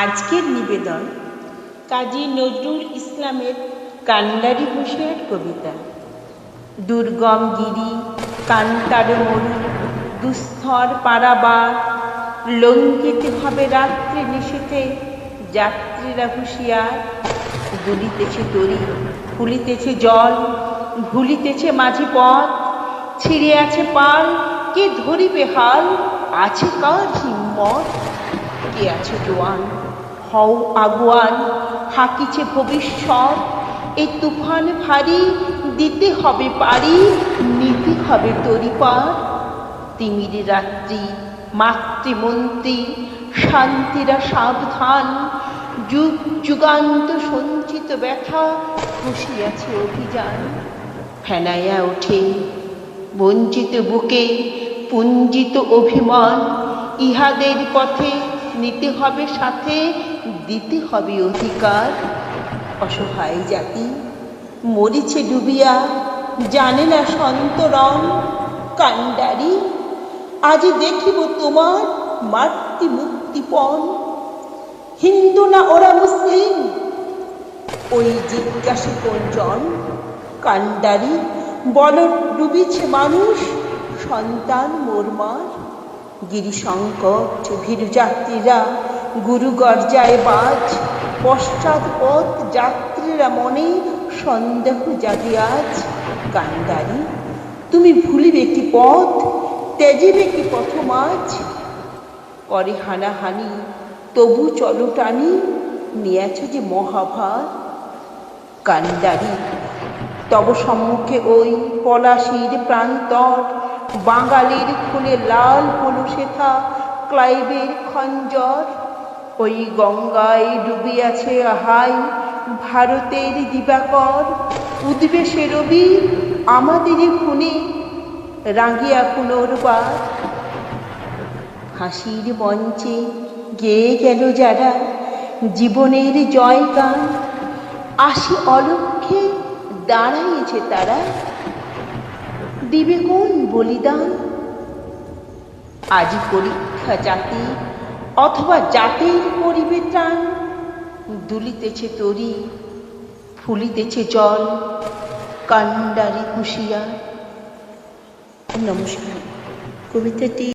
আজকের নিবেদন কাজী নজরুল ইসলামের কান্ডারি হুঁশিয়ার কবিতা। দুর্গম গিরি, কান্তার মরু, দুস্থর পারাবার, লঙ্ঘিতে হবে রাত্রে নিষেধে যাত্রীরা হুঁশিয়ার। দুলিতেছে তরি, ফুলিতেছে জল, ভুলিতেছে মাঝি পথ। ছিঁড়ে আছে পাল, কে ধরিবে হাল? আছে কার হিম্মত? কে আছে জোয়ান। হও আগুয়ান, হাকিছে ভবিষ্যৎ। এই তুফান ভারী, দিতে হবে পারি, নিতে হবে তরিপার তিমির রাত্রি, মাতৃমন্ত্রী, শান্তিরা সাবধান। যুগ যুগান্ত সঞ্চিত ব্যথা খুশি আছে অভিযান। ফেনাইয়া ওঠে, বঞ্চিত বুকে পুঞ্জিত অভিমান। ইহাদের পথে নিতে হবে, সাথে দিতে হবে অধিকার। অসহায় জাতি, মরিছে ডুবিয়া, জানে না সন্তরণ কাণ্ডারি। আজ দেখিব তোমার মাতৃ মুক্তিপণ হিন্দু না ওরা মুসলিম? ওই জিজ্ঞাসে কোনজন কাণ্ডারি। বল ডুবিছে মানুষ, সন্তান মোরমার। গিরিশঙ্কট ভীরু যাত্রীরা গুরু গর্জায় বাজ পশ্চাৎ পথ যাত্রীরা মনে সন্দেহ জাগে আজ। কান্ডারি তুমি ভুলিবে কি পথ, ত্যাজিবে কি পথ মাঝ করে হানাহানি, তবু চলো টানি, নিয়েছ যে মহাভার। কান্ডারি তব সম্মুখে ওই পলাশির প্রান্তর বাঙালির খুলে লাল হলো শেখা ক্লাইবের খঞ্জর। ওই গঙ্গায় ডুবিয়াছে হাই ভারতের দিবাকর। উদ্বেষে রবি আমাদেরই খুনে, রাঙিয়া পুনর্বার। হাসির মঞ্চে গেয়ে গেল যারা জীবনের জয় গান আসি অলক্ষে দাঁড়াইছে তারা দিবে কোন বলিদান? আজি পরীক্ষা জাতি অথবা জাতির করিবে ত্রাণ। দুলিতেছে তরি, ফুলিতেছে জল কান্ডারি হুঁশিয়ার নমস্কার। কবিতাটি